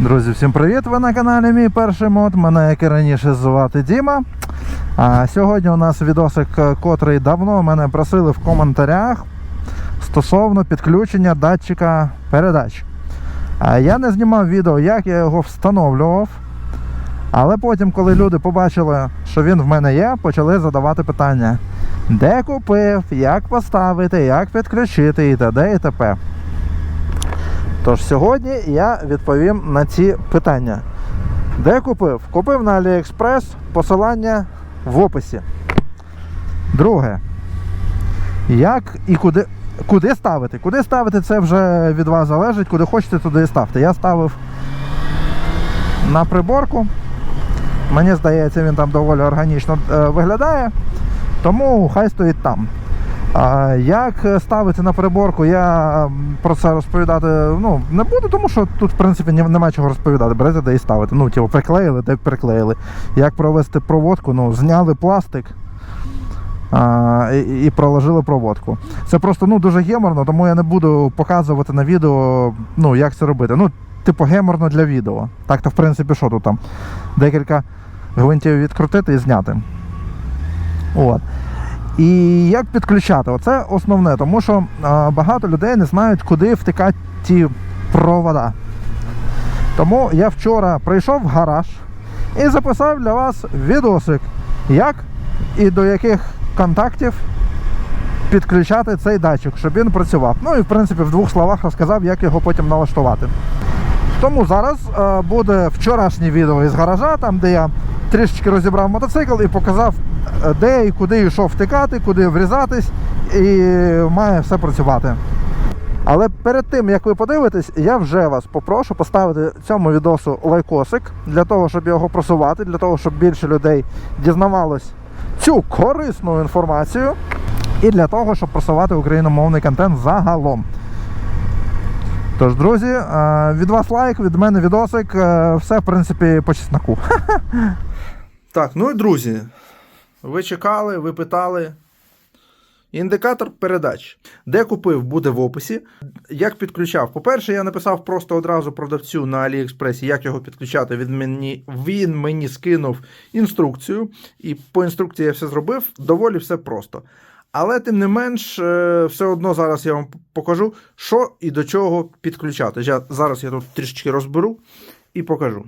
Друзі, всім привіт! Ви на каналі Мій перший мод. Мене, як і раніше, звати Діма. А сьогодні у нас відосик, е, котрий давно мене просили в коментарях стосовно підключення датчика передач. А я не знімав відео, як я його встановлював. Але потім, коли люди побачили, що він в мене є, почали задавати питання: де купив, як поставити, як підключити і т.д. і т.п. Тож сьогодні я відповім на ці питання. Де купив? Купив на AliExpress, посилання в описі. Друге. Як і куди, куди ставити? Куди ставити, це вже від вас залежить, куди хочете, туди і ставте. Я ставив на приборку. Мені здається, він там доволі органічно е, виглядає, тому хай стоїть там. Як ставити на приборку, я про це розповідати ну, не буду, тому що тут, в принципі, нема чого розповідати. Берете де і ставите. Ну, типу, приклеїли, де приклеїли. Як провести проводку, ну, зняли пластик а, і, і проложили проводку. Це просто ну, дуже геморно, тому я не буду показувати на відео, ну, як це робити. Ну, типу, геморно для відео. Так то, в принципі, що тут там? Декілька гвинтів відкрутити і зняти. От. І як підключати? Оце основне, тому що багато людей не знають, куди втикати ті провода. Тому я вчора прийшов в гараж і записав для вас відосик, як і до яких контактів підключати цей датчик, щоб він працював. Ну і в принципі в двох словах розказав, як його потім налаштувати. Тому зараз буде вчорашнє відео із гаража, там де я трішечки розібрав мотоцикл і показав, де і куди йшов втикати, куди врізатись, і має все працювати. Але перед тим як ви подивитесь, я вже вас попрошу поставити цьому відосу лайкосик для того, щоб його просувати, для того, щоб більше людей дізнавалось цю корисну інформацію, і для того, щоб просувати україномовний контент загалом. Тож, друзі, е, від вас лайк, від мене відосик, е, все в принципі по чесноку. Так, ну і друзі, ви чекали, ви питали. Індикатор передач. Де купив, буде в описі. Як підключав? По-перше, я написав просто одразу продавцю на Аліекспресі, як його підключати. Він мені, він мені скинув інструкцію, і по інструкції я все зробив. Доволі все просто. Але тим не менш, е, все одно зараз я вам покажу, що і до чого підключати. Я, зараз я тут трішечки розберу і покажу.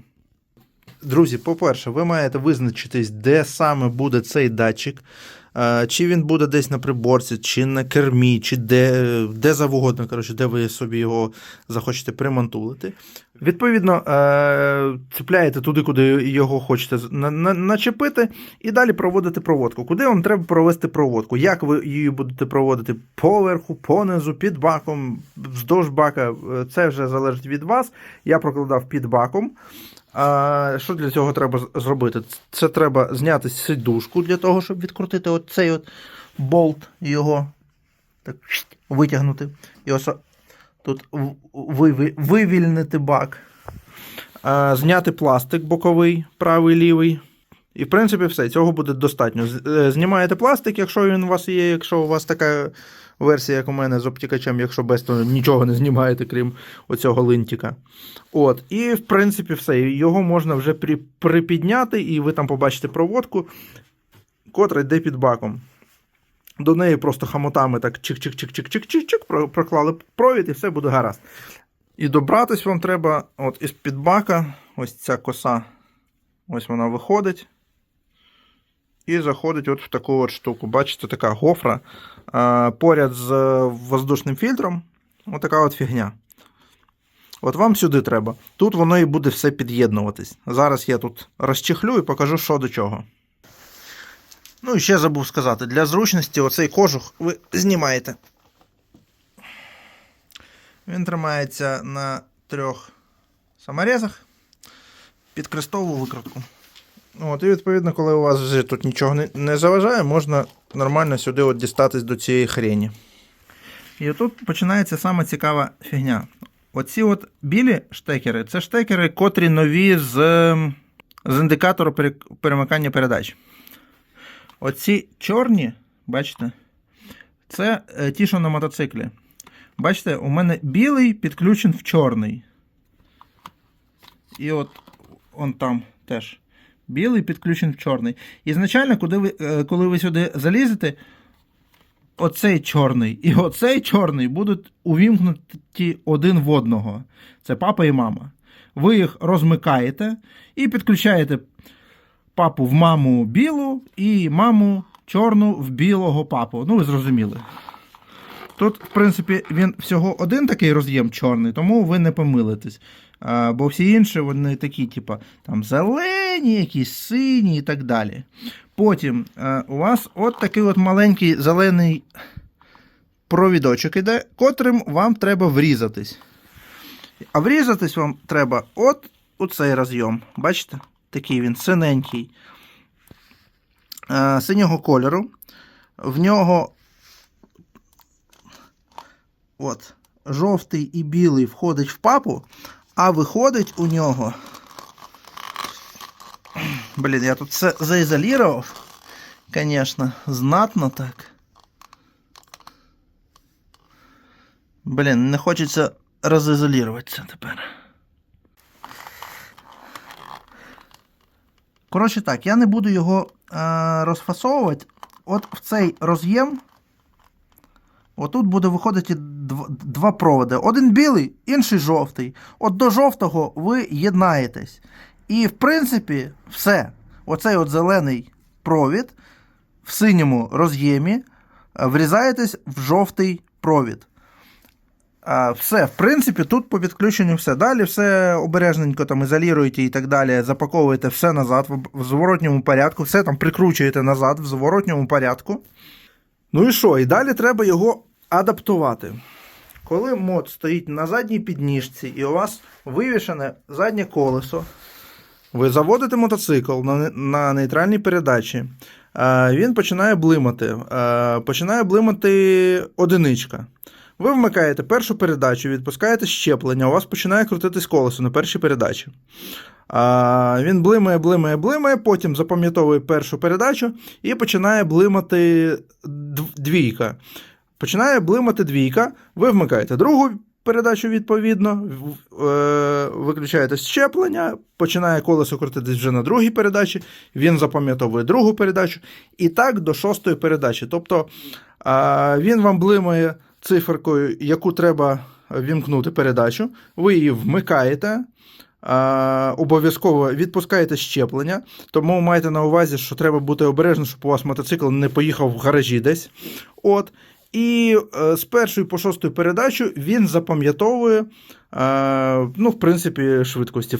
Друзі, по-перше, ви маєте визначитись, де саме буде цей датчик. Е, Чи він буде десь на приборці, чи на кермі, чи де, де завгодно, коротше, де ви собі його захочете примонтулити. Відповідно, цепляєте туди, куди його хочете на- на- начепити, і далі проводите проводку. Куди вам треба провести проводку? Як ви її будете проводити поверху, понизу, під баком, вздовж бака, е, це вже залежить від вас. Я прокладав під баком. А що для цього треба зробити? Це треба зняти сидушку для того, щоб відкрутити оцей от болт його так витягнути. І ось тут вивільнити бак. А, зняти пластик боковий, правий, лівий. І, в принципі, все. Цього буде достатньо. Е, Знімаєте пластик, якщо він у вас є, якщо у вас така версія, як у мене з обтікачем, якщо без, то нічого не знімаєте, крім оцього линтика. От, і в принципі все. Його можна вже при, припідняти, і ви там побачите проводку, котра йде під баком. До неї просто хамотами так чик-чик-чик-чик-чик-чик-чик проклали провід, і все буде гаразд. І добратись вам треба от із під бака, ось ця коса, ось вона виходить. І заходить от в таку от штуку. Бачите, така гофра. Поряд з е, воздушним фільтром. Отака от фігня. От вам сюди треба. Тут воно і буде все під'єднуватись. Зараз я тут розчехлю і покажу, що до чого. Ну і ще забув сказати: для зручності оцей кожух ви знімаєте. Він тримається на трьох саморезах під крестову викрутку. От, і відповідно, коли у вас вже тут нічого не, не заважає, можна нормально сюди от дістатись до цієї хрені. І тут починається саме цікава фігня. Оці от білі штекери це штекери, котрі нові з, з індикатору перемикання передач. Оці чорні, бачите, це е, ті, що на мотоциклі. Бачите, у мене білий підключен в чорний. і от он там теж білий підключений в чорний. Ізначально, куди ви, е, коли ви сюди залізете, оцей чорний і оцей чорний будуть увімкнуті один в одного. Це папа і мама. Ви їх розмикаєте і підключаєте папу в маму білу і маму чорну в білого папу. Ну, ви зрозуміли. Тут, в принципі, він всього один такий роз'єм чорний, тому ви не помилитесь. А, бо всі інші вони такі, типа, там зелені, якісь сині і так далі. Потім е, у вас от такий от маленький зелений провідочок іде, котрим вам треба врізатись. А врізатись вам треба от у цей розйом. Бачите? Такий він синенький. Е, синього кольору. В нього от, жовтий і білий входить в папу, а виходить у нього. Блін, я тут все заізолірував. Звісно, знатно так. Блін, не хочеться розізоліруватися тепер. Коротше так, я не буду його е, розфасовувати. От в цей роз'єм. Отут буде виходити два проводи. Один білий, інший жовтий. От до жовтого ви єднаєтесь. І, в принципі, все. Оцей от зелений провід в синьому роз'ємі е, врізаєтесь в жовтий провід. Все, в принципі, тут по підключенню все. Далі все обережненько там ізолюєте і так далі, запаковуєте все назад в зворотньому порядку, все там прикручуєте назад в зворотньому порядку. Ну і що? І далі треба його адаптувати. Коли мод стоїть на задній підніжці і у вас вивішене заднє колесо, ви заводите мотоцикл на, нейтральній передачі, е, він починає блимати. Е, Починає блимати одиничка. Ви вмикаєте першу передачу, відпускаєте щеплення, у вас починає крутитись колесо на першій передачі. А, він блимає, блимає, блимає, потім запам'ятовує першу передачу і починає блимати дв- двійка. Починає блимати двійка, ви вмикаєте другу передачу відповідно, е, виключаєте щеплення, починає колесо крутитись вже на другій передачі, він запам'ятовує другу передачу, і так до шостої передачі. Тобто він вам блимає циферкою, яку треба вімкнути передачу, ви її вмикаєте. Обов'язково відпускаєте щеплення, тому маєте на увазі, що треба бути обережним, щоб у вас мотоцикл не поїхав в гаражі десь. От. І е, з першої по шостої передачу він запам'ятовує, е, ну, в принципі, швидкості.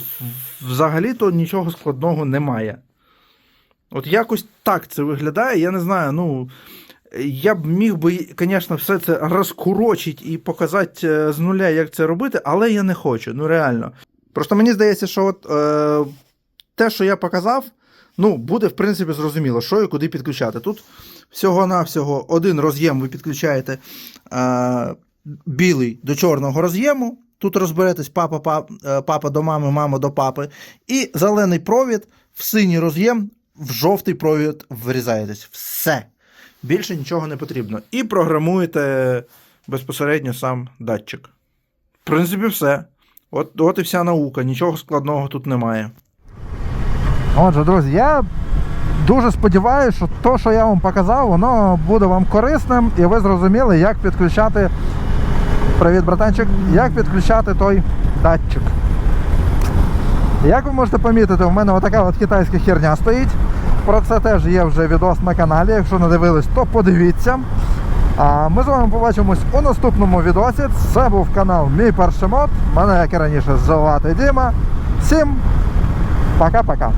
Взагалі-то нічого складного немає. От якось так це виглядає. Я не знаю, ну. Я б міг би, звісно, все це розкурочити і показати е, з нуля, як це робити, але я не хочу. Ну реально. Просто мені здається, що от, е, те, що я показав, ну, буде, в принципі, зрозуміло, що і куди підключати. Тут всього-навсього один роз'єм ви підключаєте е, білий до чорного роз'єму. Тут розберетесь папа, пап, е, папа до мами, мама до папи. І зелений провід в синій роз'єм, в жовтий провід врізаєтесь. Все. Більше нічого не потрібно. І програмуєте безпосередньо сам датчик. В принципі, все. От, от і вся наука, нічого складного тут немає. Отже, друзі, я дуже сподіваюся, що те, що я вам показав, воно буде вам корисним і ви зрозуміли, як підключати. Привіт, братанчик, як підключати той датчик. Як ви можете помітити, у мене отака от китайська херня стоїть. Про це теж є вже відос на каналі. Якщо не дивились, то подивіться. А ми з вами побачимось у наступному відосі. Це був канал Мій перший мод. Мене, як і раніше, звати Діма. Всім пока-пока.